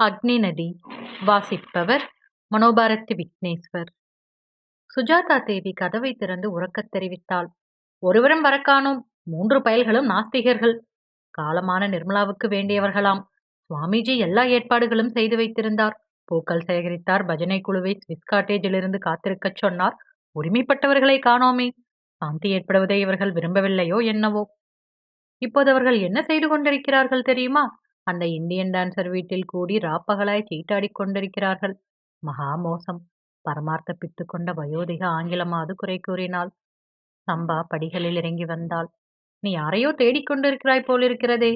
அக்னி நதி வாசிப்பவர் மனோபாரதி விக்னேஸ்வர். சுஜாதா தேவி கதவை திறந்து உறக்கத் தெரிவித்தாள். ஒருவரும் வரக்கானோம் மூன்று பயல்களும் நாஸ்திகர்கள். காலமான நிர்மலாவுக்கு வேண்டியவர்களாம். சுவாமிஜி எல்லா ஏற்பாடுகளும் செய்து வைத்திருந்தார். பூக்கள் சேகரித்தார். பஜனை குழுவை ஸ்விஸ் காட்டேஜிலிருந்து காத்திருக்கச் சொன்னார். உரிமைப்பட்டவர்களை காணோமே. சாந்தி ஏற்படுவதை இவர்கள் விரும்பவில்லையோ என்னவோ? இப்போது அவர்கள் என்ன செய்து கொண்டிருக்கிறார்கள் தெரியுமா? அந்த இந்தியன் டான்சர் வீட்டில் கூடி ராப்பகலாய் சீட்டாடிக் கொண்டிருக்கிறார்கள். மகா மோசம். பரமார்த்த பித்து கொண்ட வயோதிக ஆங்கிலமாவது குறை கூறினாள். சம்பா படிகளில் இறங்கி வந்தாள். நீ யாரையோ தேடிக்கொண்டிருக்கிறாய் போலிருக்கிறதே.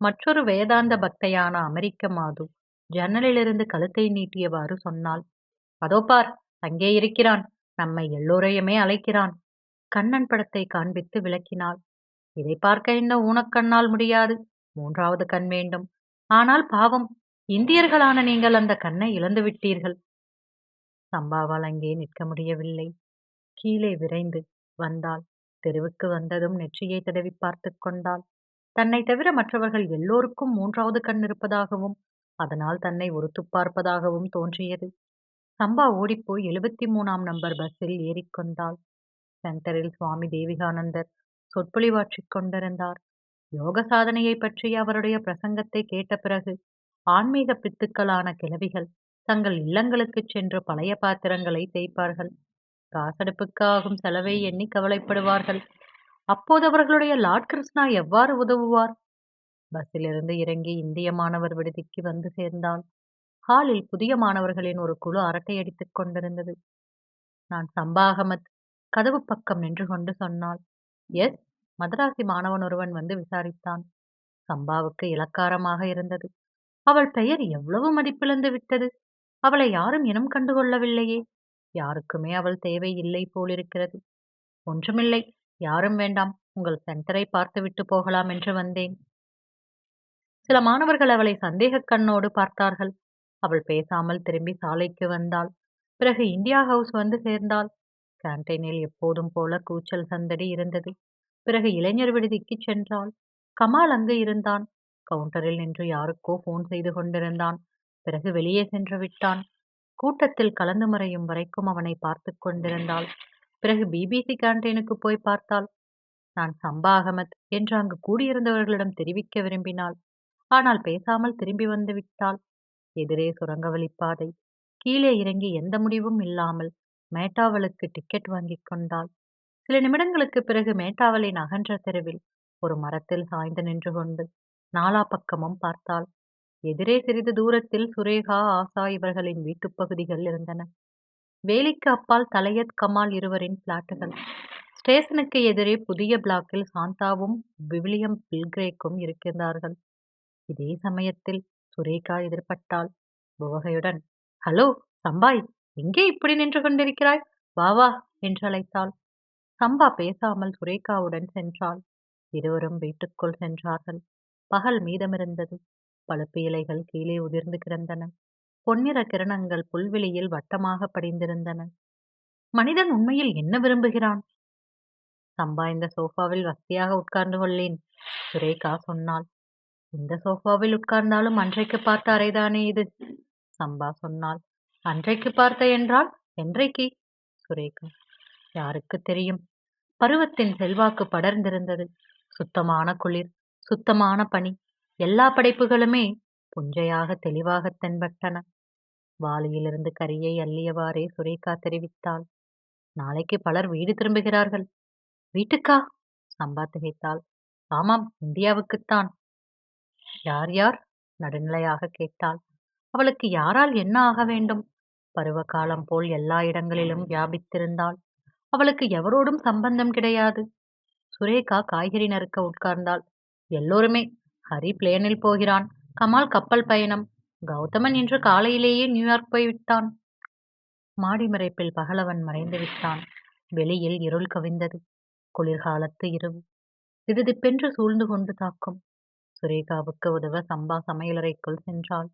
மற்றொரு வேதாந்த பக்தையான அமெரிக்க மாது ஜன்னலிலிருந்து கழுத்தை நீட்டியவாறு சொன்னாள். அதோ பார் அங்கே இருக்கிறான். நம்மை எல்லோரையுமே அழைக்கிறான். கண்ணன் படத்தை காண்பித்து விளக்கினாள். இதை பார்க்க இந்த ஊனக்கண்ணால் முடியாது. மூன்றாவது கண் வேண்டும் ஆனால் பாவம் இந்தியர்களான நீங்கள் அந்த கண்ணை இழந்து விட்டீர்கள். சம்பாவால் அங்கே நிற்க முடியவில்லை. கீழே விரைந்து வந்தாள். தெருவுக்கு வந்ததும் நெற்றியை தடவி பார்த்து கொண்டாள். தன்னை தவிர மற்றவர்கள் எல்லோருக்கும் மூன்றாவது கண் இருப்பதாகவும் அதனால் தன்னை ஒருத்து பார்ப்பதாகவும் தோன்றியது. சம்பா ஓடிப்போய் எழுபத்தி மூணாம் நம்பர் பஸ்ஸில் ஏறிக்கொண்டாள் சென்டரில் சுவாமி தேவிகானந்தர் சொற்பொழிவாற்றிக் கொண்டிருந்தார். யோக சாதனையை பற்றிய அவருடைய பிரசங்கத்தை கேட்ட பிறகு ஆன்மீக பித்துக்களான கிழவிகள் தங்கள் இல்லங்களுக்குச் சென்று பழைய பாத்திரங்களை தேய்ப்பார்கள். காசடுப்புக்கு ஆகும் செலவை எண்ணி கவலைப்படுவார்கள். அப்போது அவர்களுடைய லார்ட் கிருஷ்ணா எவ்வாறு உதவுவார்? பஸ்ஸிலிருந்து இறங்கி இந்திய மாணவர் விடுதிக்கு வந்து சேர்ந்தான் ஹாலில் புதிய மாணவர்களின் ஒரு குழு அரட்டையடித்துக் கொண்டிருந்தது. நான் சம்பா அகமத் கதவு பக்கம் நின்று கொண்டு சொன்னாள் எஸ் மதராசி மாணவன் ஒருவன் வந்து விசாரித்தான். சம்பாவுக்கு இலக்காரமாக இருந்தது. அவள் பெயர் எவ்வளவு மதிப்பிழந்து விட்டது? அவளை யாரும் இனம் கண்டுகொள்ளவில்லையே. யாருக்குமே அவள் தேவை இல்லை போலிருக்கிறது. ஒன்றுமில்லை யாரும் வேண்டாம் உங்கள் சென்டரை பார்த்துவிட்டு போகலாம் என்று வந்தேன். சில மாணவர்கள் அவளை சந்தேக கண்ணோடு பார்த்தார்கள். அவள் பேசாமல் திரும்பி சாலைக்கு வந்தாள். பிறகு இந்தியா ஹவுஸ் வந்து சேர்ந்தாள். கேன்டீனில் எப்போதும் போல கூச்சல் சந்தடி இருந்தது. பிறகு இளைஞர் விடுதிக்கு சென்றாள். கமால் அங்கு இருந்தான். கவுண்டரில் நின்று யாருக்கோ போன் செய்து கொண்டிருந்தான். பிறகு வெளியே சென்று விட்டான். கூட்டத்தில் கலந்து மறையும் வரைக்கும் அவனை பார்த்து கொண்டிருந்தாள். பிறகு பிபிசி கேன்டீனுக்கு போய் பார்த்தாள். நான் சம்பா அகமத் என்று அங்கு கூடியிருந்தவர்களிடம் தெரிவிக்க விரும்பினாள். ஆனால் பேசாமல் திரும்பி வந்து விட்டாள். எதிரே சுரங்க வழிப்பாதை கீழே இறங்கி எந்த முடிவும் இல்லாமல் மேட்டாவலுக்கு டிக்கெட் வாங்கிக் கொண்டாள். சில நிமிடங்களுக்கு பிறகு மேட்டாவலின் அகன்ற தெருவில் ஒரு மரத்தில் சாய்ந்து நின்று கொண்டு நாலா பக்கமும் பார்த்தாள். எதிரே சிறிது தூரத்தில் சுரேகா ஆசா இவர்களின் வீட்டுப் பகுதிகள் இருந்தன. வேலிக்கு அப்பால் தலையத் கமால் இருவரின் பிளாட்டுகள். ஸ்டேஷனுக்கு எதிரே புதிய பிளாக்கில் சாந்தாவும் விவிலியம் பில்கிரேக்கும் இருக்கிறார்கள் இதே சமயத்தில் சுரேகா எதிர்பட்டாள். புவகையுடன் ஹலோ சம்பாய் எங்கே இப்படி நின்று கொண்டிருக்கிறாய்? வா வா என்று அழைத்தாள். சம்பா பேசாமல் சுரேகாவுடன் சென்றாள். இருவரும் வீட்டுக்குள் சென்றார்கள். பகல் மீதமிருந்தது. பழுப்பு இலைகள் கீழே உதிர்ந்து கிடந்தன. பொன்னிற கிரணங்கள் புல்வெளியில் வட்டமாக படிந்திருந்தன. மனிதன் உண்மையில் என்ன விரும்புகிறான்? சம்பா இந்த சோஃபாவில் வசதியாக உட்கார்ந்து கொள்ளேன் சுரேகா சொன்னாள். இந்த சோஃபாவில் உட்கார்ந்தாலும் அன்றைக்கு பார்த்த அறைதானே இது? சம்பா சொன்னாள். அன்றைக்கு பார்த்த என்றால் என்றைக்கு? சுரேகா. யாருக்கு தெரியும்? பருவத்தின் செல்வாக்கு படர்ந்திருந்தது. சுத்தமான குளிர் சுத்தமான பனி எல்லா படைப்புகளுமே புஞ்சையாக தெளிவாக தென்பட்டன. வாளியிலிருந்து கரியை அள்ளியவாறே சுரேகா தெரிவித்தாள். நாளைக்கு பலர் வீடு திரும்புகிறார்கள். வீட்டுக்கா? சம்பா திகைத்தாள். ஆமாம் இந்தியாவுக்குத்தான். யார் யார்? நடுநிலையாக கேட்டாள். அவளுக்கு யாரால் என்ன ஆக வேண்டும்? பருவ காலம் போல் எல்லா இடங்களிலும் வியாபித்திருந்தாள். அவளுக்கு எவரோடும் சம்பந்தம் கிடையாது. சுரேகா காய்கறி நறுக்க உட்கார்ந்தாள். எல்லோருமே ஹரி பிளேனில் போகிறான். கமால் கப்பல் பயணம். கௌதமன் இன்று காலையிலேயே நியூயார்க் போய்விட்டான் மாடி மறைப்பில் பகலவன் மறைந்து விட்டான். வெளியில் இருள் கவிந்தது. குளிர்காலத்து இரவு. திடுதிப்பென்று சூழ்ந்து கொண்டு தாக்கும். சுரேகாவுக்கு உதவ சம்பா சமையலறைக்குள் சென்றாள்.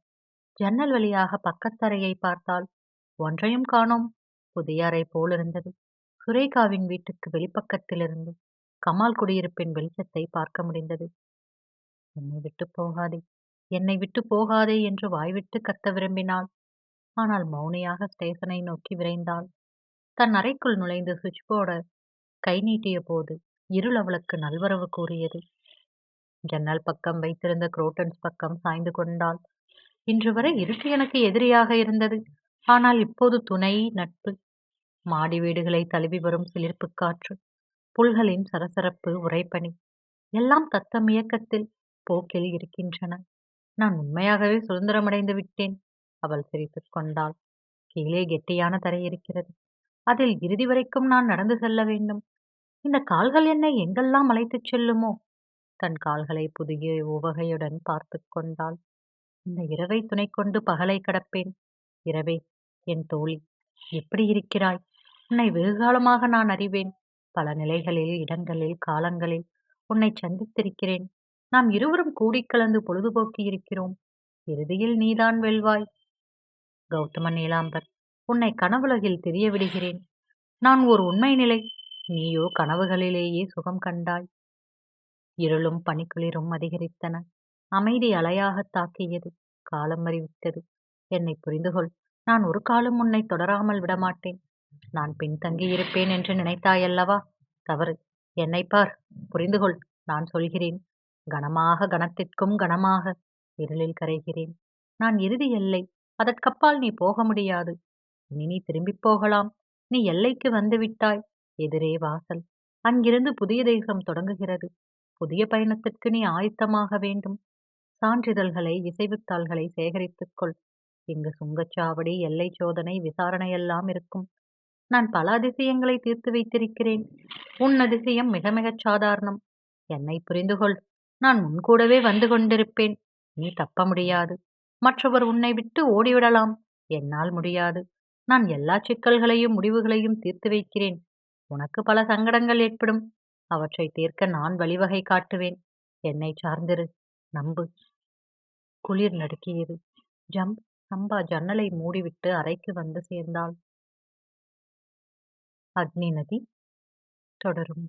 ஜன்னல் வழியாக பக்கத்தரையை பார்த்தாள். ஒன்றையும் காணோம். புதிய அறை போலிருந்தது. சுரேகாவின் வீட்டுக்கு வெளிப்பக்கத்திலிருந்து கமால் குடியிருப்பின் வெளிச்சத்தை பார்க்க முடிந்தது. என்னை விட்டு போகாதே என்னை விட்டு போகாதே என்று வாய்விட்டு கத்த விரும்பினாள். ஆனால் மௌனியாக ஸ்டேஷனை நோக்கி விரைந்தாள். தன் அறைக்குள் நுழைந்து சுவிட்ச் போர்ட கை நீட்டிய போது இருள் அவளுக்கு நல்வரவு கூறியது. ஜன்னல் பக்கம் வைத்திருந்த குரோட்டன்ஸ் பக்கம் சாய்ந்து கொண்டாள். இன்று வரை இருட்டு எனக்கு எதிரியாக இருந்தது. ஆனால் இப்போது துணை நட்பு மாடி வீடுகளை தழுவி வரும் சிலிர்ப்பு காற்று புல்களின் சரசரப்பு உரைப்பணி எல்லாம் தத்தம் இயக்கத்தில் போக்கில் இருக்கின்றன. நான் உண்மையாகவே சுதந்திரமடைந்து விட்டேன். அவள் சிரித்துக் கொண்டாள். கீழே கெட்டியான தரை இருக்கிறது. அதில் இறுதி வரைக்கும் நான் நடந்து செல்ல வேண்டும். இந்த கால்கள் என்னை எங்கெல்லாம் அழைத்துச் செல்லுமோ? தன் கால்களை புதிய உவகையுடன் பார்த்து கொண்டாள். இந்த இரவை துணை கொண்டு பகலை கடப்பேன். இரவே என் தோழி எப்படி இருக்கிறாய்? உன்னை வெகுகாலமாக நான் அறிவேன். பல நிலைகளில் இடங்களில் காலங்களில் உன்னை சந்தித்திருக்கிறேன். நாம் இருவரும் கூடிக்கலந்து பொழுதுபோக்கி இருக்கிறோம். இறுதியில் நீதான் வெல்வாய். கௌதம நீலாம்பர் உன்னை கனவுலகில் தெரிய விடுகிறேன் நான் ஒரு உண்மை நிலை. நீயோ கனவுகளிலேயே சுகம் கண்டாய். இருளும் பனிக்குளிரும் அதிகரித்தன. அமைதி அலையாகத் தாக்கியது. காலம் அறிவித்தது. என்னை புரிந்துகொள். நான் ஒரு காலம் உன்னை தொடராமல் விடமாட்டேன். நான் பின்தங்கியிருப்பேன் என்று நினைத்தாயல்லவா? தவறு. என்னை பார் புரிந்துகொள் நான் சொல்கிறேன். கனமாக கனத்திற்கும் கனமாக இருளில் கரைகிறேன். நான் இறுதி எல்லை அதற்கப்பால் நீ போக முடியாது. இனி நீ திரும்பிப் போகலாம். நீ எல்லைக்கு வந்துவிட்டாய் எதிரே வாசல். அங்கிருந்து புதிய தேகம் தொடங்குகிறது. புதிய பயணத்திற்கு நீ ஆயத்தமாக வேண்டும். சான்றிதழ்களை விசைவுத்தாள்களை சேகரித்துக்கொள் இங்கு சுங்கச்சாவடி எல்லை சோதனை விசாரணையெல்லாம் இருக்கும். நான் பல அதிசயங்களை தீர்த்து வைத்திருக்கிறேன். உன் அதிசயம் மிக மிகச் சாதாரணம். என்னை புரிந்து கொள் நான் முன்கூடவே வந்து கொண்டிருப்பேன். நீ தப்ப முடியாது. மற்றவர் உன்னை விட்டு ஓடிவிடலாம். என்னால் முடியாது. நான் எல்லா சிக்கல்களையும் முடிவுகளையும் தீர்த்து வைக்கிறேன். உனக்கு பல சங்கடங்கள் ஏற்படும். அவற்றை தீர்க்க நான் வழிவகை காட்டுவேன். என்னை சார்ந்திரு. நம்பு. குளிர் நடுக்கியது. ஜம்ப் சம்பா ஜன்னலை மூடிவிட்டு அறைக்கு வந்து சேர்ந்தாள். அக்னி நதி தொடரும்.